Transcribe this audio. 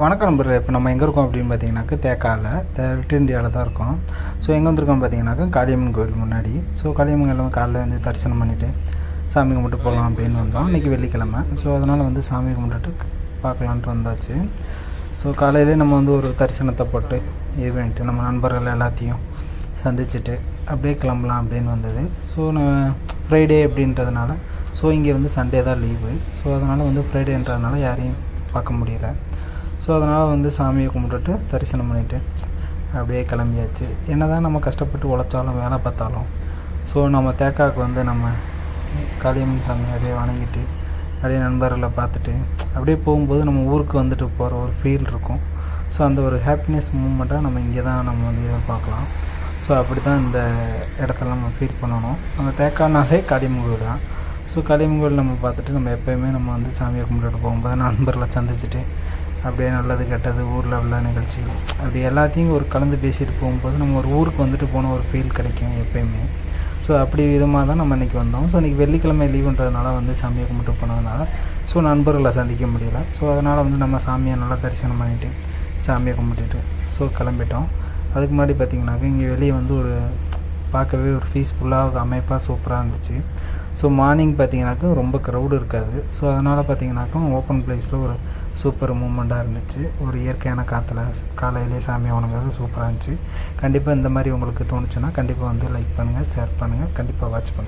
வணக்கம் நம்பர் இப்போ நம்ம எங்கே இருக்கோம் அப்படின்னு பார்த்தீங்கன்னாக்கா தேக்காவில் தெற்கு இந்தியாவில் தான் இருக்கோம். ஸோ எங்கே வந்திருக்கோம் பார்த்தீங்கன்னாக்கா காளியம்மன் கோவில் முன்னாடி. ஸோ காளியம்மன் எல்லாம் காலையில் வந்து தரிசனம் பண்ணிவிட்டு சாமி கும்பிட்டு போகலாம் அப்படின்னு வந்தோம். இன்றைக்கி வெள்ளிக்கிழமை. ஸோ அதனால் வந்து சாமி கும்பிட்டுட்டு பார்க்கலான்ட்டு வந்தாச்சு. ஸோ காலையிலே நம்ம வந்து ஒரு தரிசனத்தை போட்டு இது பண்ணிட்டு நம்ம நண்பர்கள் எல்லாத்தையும் சந்திச்சுட்டு அப்படியே கிளம்பலாம் அப்படின்னு வந்தது. ஸோ நான் ஃப்ரைடே அப்படின்றதுனால ஸோ இங்கே வந்து சண்டே தான் லீவு ஸோ அதனால் வந்து ஃப்ரைடேன்றதுனால யாரையும் பார்க்க முடியல. ஸோ அதனால் வந்து சாமியை கும்பிட்டுட்டு தரிசனம் பண்ணிவிட்டு அப்படியே கிளம்பியாச்சு. என்ன தான் நம்ம கஷ்டப்பட்டு உழைச்சாலும் வேலை பார்த்தாலும் ஸோ நம்ம தேக்காவுக்கு வந்து நம்ம காளியம்மன் சாமி அப்படியே வணங்கிட்டு அப்படியே நண்பர்களை பார்த்துட்டு அப்படியே போகும்போது நம்ம ஊருக்கு வந்துட்டு போகிற ஒரு ஃபீல் இருக்கும். ஸோ அந்த ஒரு ஹாப்பினஸ் மூமெண்ட்டாக நம்ம இங்கே தான் நம்ம வந்து இதை பார்க்கலாம். ஸோ அப்படி தான் இந்த இடத்துல நம்ம ஃபீல் பண்ணணும். அந்த தேக்கானாலே காளியம்மன் தான். ஸோ காளியம்மன் நம்ம பார்த்துட்டு நம்ம எப்போயுமே நம்ம வந்து சாமியை கும்பிட்டுட்டு போகும்போது நண்பர்களை சந்திச்சுட்டு அப்படியே நல்லது கெட்டது ஊரில் உள்ள நிகழ்ச்சிகள். அப்படி எல்லாத்தையும் ஒரு கலந்து பேசிட்டு போகும்போது நம்ம ஒரு ஊருக்கு வந்துட்டு போன ஒரு ஃபீல் கிடைக்கும் எப்பயுமே. ஸோ அப்படி விதமாக தான் நம்ம இன்றைக்கி வந்தோம். ஸோ இன்றைக்கி வெள்ளிக்கிழமை லீவுன்றதுனால வந்து சாமியை கும்பிட்டு போனதுனால ஸோ நண்பர்களை சந்திக்க முடியல. ஸோ அதனால் வந்து நம்ம சாமியை நல்லா தரிசனம் பண்ணிவிட்டு சாமியை கும்பிட்டுட்டு ஸோ கிளம்பிட்டோம். அதுக்கு முன்னாடி பார்த்திங்கனாக்கா இங்கே வெளியே வந்து ஒரு பார்க்கவே ஒரு பீஸ்ஃபுல்லாக அமைப்பாக சூப்பராக இருந்துச்சு. ஸோ மார்னிங் பார்த்தீங்கன்னாக்கா ரொம்ப க்ரௌடு இருக்காது. ஸோ அதனால் பார்த்தீங்கன்னாக்கா ஓப்பன் பிளேஸில் ஒரு சூப்பர் மூமெண்ட்டாக இருந்துச்சு. ஒரு இயற்கையான காற்றுல காலையிலே சாமி வணங்குறது சூப்பராக இருந்துச்சு. கண்டிப்பாக இந்த மாதிரி உங்களுக்கு தோணுச்சுன்னா கண்டிப்பாக வந்து லைக் பண்ணுங்கள் ஷேர் பண்ணுங்கள் கண்டிப்பாக வாட்ச் பண்ணுங்கள்